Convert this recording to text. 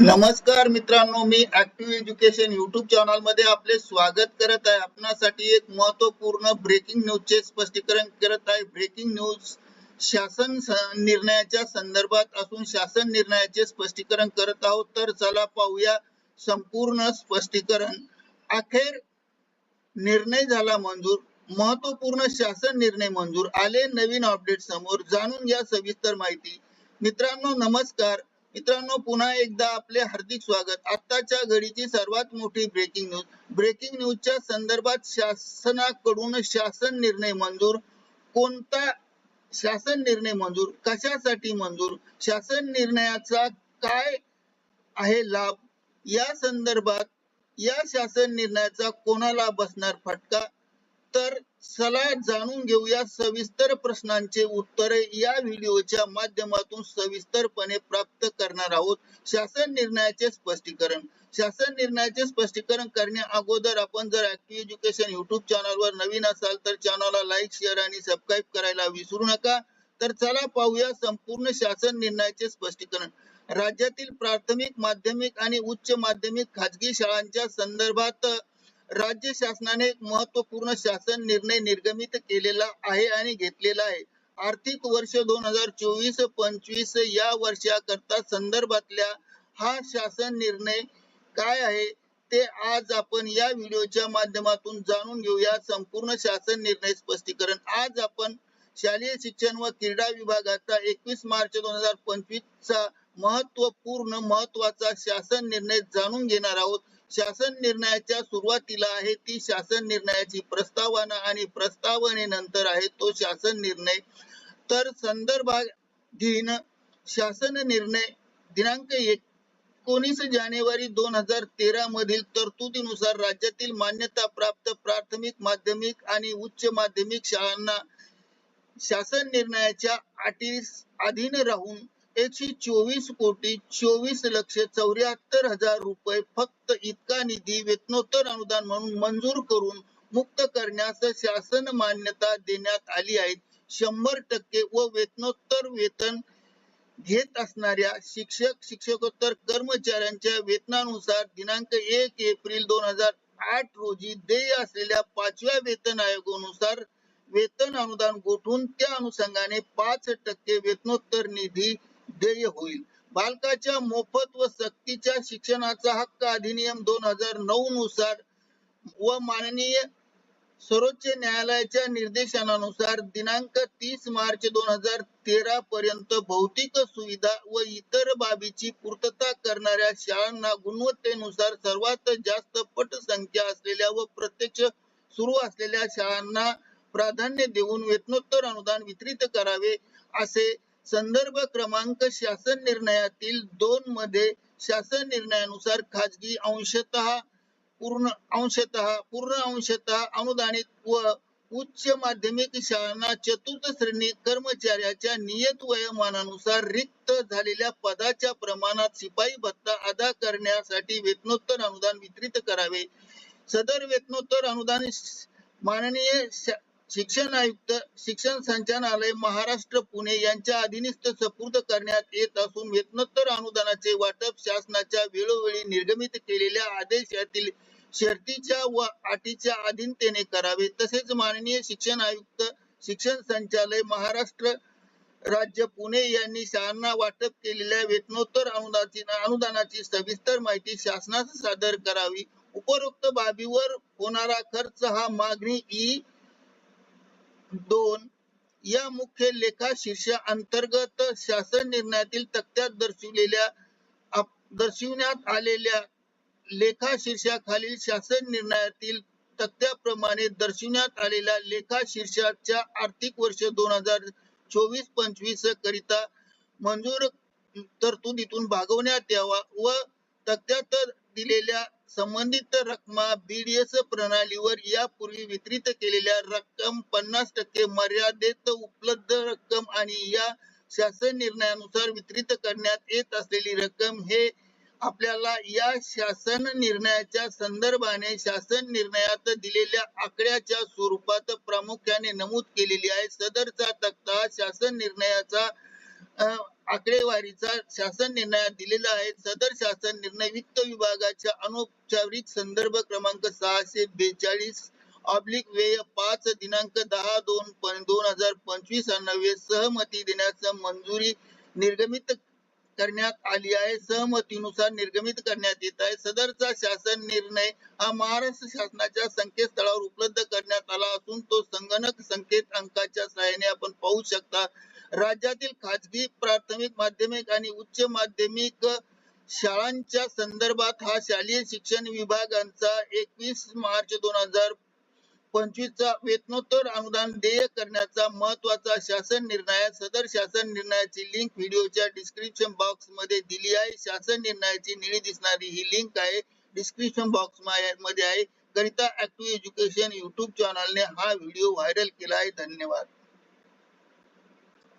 नमस्कार मित्रांनो मी ऍक्टिव्ह एज्युकेशन युट्यूब चॅनलमध्ये आपले स्वागत करत आहे. आपणासाठी एक महत्त्वपूर्ण ब्रेकिंग न्यूजचे स्पष्टीकरण करत आहे. ब्रेकिंग न्यूज शासन निर्णयाच्या संदर्भात असून शासन निर्णयाचे स्पष्टीकरण करत आहोत. तर चला पाहूया संपूर्ण स्पष्टीकरण. अखेर निर्णय झाला मंजूर. महत्त्वपूर्ण शासन निर्णय मंजूर. आले नवीन अपडेट समोर. जाणून घ्या सविस्तर माहिती. मित्रांनो नमस्कार. मित्रांनो पुन्हा एकदा आपले हार्दिक स्वागत. आताच्या घडीची सर्वात मोठी ब्रेकिंग न्यूज ब्रेकिंग न्यूजच्या संदर्भात शासनाकडून शासन निर्णय मंजूर. कोणता शासन निर्णय मंजूर? कशासाठी मंजूर? शासन निर्णयाचा काय आहे लाभ? या संदर्भात या शासन निर्णयाचा कोणाला बसणार फटका? तर चला जाणून घेऊया सविस्तर प्रश्नांचे उत्तरे. या व्हिडिओच्या माध्यमातून सविस्तरपणे प्राप्त करणार आहोत शासन निर्णयाचे स्पष्टीकरण. शासन निर्णयाचे स्पष्टीकरण करण्या अगोदर आपण जर ऍक्टिव्ह एज्युकेशन युट्यूब चॅनलवर नवीन असाल तर चॅनलला लाईक शेअर आणि सबस्क्राईब करायला विसरू नका. तर चला पाहूया संपूर्ण शासन निर्णयाचे स्पष्टीकरण. राज्यातील प्राथमिक माध्यमिक आणि उच्च माध्यमिक खाजगी शाळांच्या संदर्भात राज्य शासनाने एक महत्त्वपूर्ण शासन निर्णय निर्गमित केलेला आहे आणि घेतलेला आहे. आर्थिक वर्ष दोन हजार चोवीस पंचवीस या वर्षाकरता संदर्भातल्या हा शासन निर्णय काय आहे ते आज आपण या व्हिडिओच्या माध्यमातून जाणून घेऊया. संपूर्ण शासन निर्णय स्पष्टीकरण. आज आपण शालेय शिक्षण व क्रीडा विभागाचा एकवीस मार्च दोन हजार पंचवीस चा महत्त्वपूर्ण महत्त्वाचा शासन निर्णय जाणून घेणार आहोत. शासन निर्णयाच्या सुरुवातीला आहे ती शासन निर्णयाची प्रस्तावना आणि प्रस्तावनेनंतर आहे तो शासन निर्णय. तर संदर्भाधीन शासन निर्णय दिनांक एकोणीस जानेवारी दोन हजार तेरा मधील तरतुदीनुसार राज्यातील मान्यता प्राप्त प्राथमिक माध्यमिक आणि उच्च माध्यमिक शाळांना शासन निर्णयाच्या अटी अधीन राहून एकशे चोवीस कोटी चोवीस लक्ष चौऱ्याहत्तर हजार रुपये फक्त इतका निधी वेतनोत्तर अनुदान म्हणून मंजूर करून मुक्त करण्यास शासन मान्यता देण्यात आली आहे. शंभर टक्के व वेतनोत्तर वेतन घेत असणाऱ्या शिक्षक शिक्षकोत्तर कर्मचाऱ्यांच्या वेतनानुसार दिनांक एक एप्रिल दोन हजार आठ रोजी देय असलेल्या पाचव्या वेतन आयोगानुसार वेतन अनुदान गोठून त्या अनुषंगाने पाच टक्के वेतनोत्तर निधी देय होईल. बालकाच्या मोफत व सक्तीच्या शिक्षणाचा हक्क अधिनियम दोन हजार नऊ नुसार व माननीय सर्वोच्च न्यायालयाच्या निर्देशनानुसार दिनांक तीस मार्च दोन हजार तेरा पर्यंत भौतिक सुविधा व इतर बाबीची पूर्तता करणाऱ्या शाळांना गुणवत्तेनुसार सर्वात जास्त पटसंख्या असलेल्या व प्रत्यक्ष सुरू असलेल्या शाळांना प्राधान्य देऊन वेतनोत्तर अनुदान वितरित करावे असे संदर्भ क्रमांक शासन निर्णयातील दोन मध्ये शासन निर्णयानुसार खाजगी अंशत पूर्ण अंशत पूर्ण अंशत अनुदानित व उच्च माध्यमिक शाळांना चतुर्थ श्रेणी कर्मचाऱ्याच्या नियत वयोमानानुसार रिक्त झालेल्या पदाच्या प्रमाणात शिपाई भत्ता अदा करण्यासाठी वेतनोत्तर अनुदान वितरित करावे. सदर वेतनोत्तर अनुदान माननीय शिक्षण आयुक्त शिक्षण संचालनालय महाराष्ट्र पुणे यांच्या अधीनस्थ सपूर्द करण्यात येत असून वेतनोत्तर अनुदानाचे वाटप शासनाच्या वेळोवेळी निर्गमित केलेल्या आदेशातील शर्तीच्या व अटीच्या अधीनतेने करावे. तसेच माननीय शिक्षण आयुक्त शिक्षण संचालय महाराष्ट्र राज्य पुणे यांनी शाळांना वाटप केलेल्या वेतनोत्तर अनुदानाची अनुदानाची सविस्तर माहिती शासनास सादर करावी. उपरोक्त बाबीवर होणारा खर्च हा मागणी ई दोन या मुख्य लेखा शीर्षा अंतर्गत शासन निर्णयातील तक्त्यात दर्शविलेल्या दर्शविण्यात आलेल्या लेखा शीर्षाखालील शासन निर्णयातील तक्त्याप्रमाणे दर्शविण्यात आलेल्या लेखा शीर्षाच्या आर्थिक वर्ष दोन हजार चोवीस पंचवीस करिता मंजूर तरतुदीतून भागवण्यात यावा व तक्त्यात दिलेल्या संबंधित रक्कमा बीडीएस प्रणालीवर यापूर्वी वितरित केलेल्या रक्कम पन्नास टक्के मर्यादेत उपलब्ध रक्कम आणि या शासन निर्णयानुसार वितरित करण्यात येत असलेली रक्कम हे आपल्याला या शासन निर्णयाच्या संदर्भाने शासन निर्णयात दिलेल्या आकड्याच्या स्वरूपात प्रामुख्याने नमूद केलेली आहे. सदरचा तक्ता शासन निर्णयाचा आकडेवारीचा शासन निर्णयात दिलेला आहे. सदर शासन निर्णय वित्त विभागाच्या अनौपचारिक संदर्भ क्रमांक सहाशे बेचाळीस ऑब्लिक वेय पाच दिनांक दहा दोन दोन हजार पंचवीस नव्हे सहमती देण्यास मंजुरी निर्गमित करण्यात आली आहे. सहमतीनुसार निर्गमित करण्यात येत आहे. सदरचा शासन निर्णय हा महाराष्ट्र शासनाच्या संकेतस्थळावर उपलब्ध करण्यात आला असून तो संगणक संकेत अंकाच्या सहाय्याने आपण पाहू शकता. राज्यातील खाजगी प्राथमिक माध्यमिक आणि उच्च माध्यमिक शाळांच्या संदर्भात हा शालेय शिक्षण विभागांचा एकवीस मार्च दोन हजार पंचवीसचा वेतनोत्तर अनुदान देय करण्याचा महत्त्वाचा शासन निर्णय सदर शासन निर्णयाची लिंक व्हिडिओच्या डिस्क्रिप्शन बॉक्समध्ये दिली आहे. शासन निर्णयाची निळी दिसणारी ही लिंक आहे. डिस्क्रिप्शन बॉक्समध्ये आहे. करिता ऍक्टिव्ह एज्युकेशन युट्यूब चॅनलने हा व्हिडिओ व्हायरल केला आहे. धन्यवाद.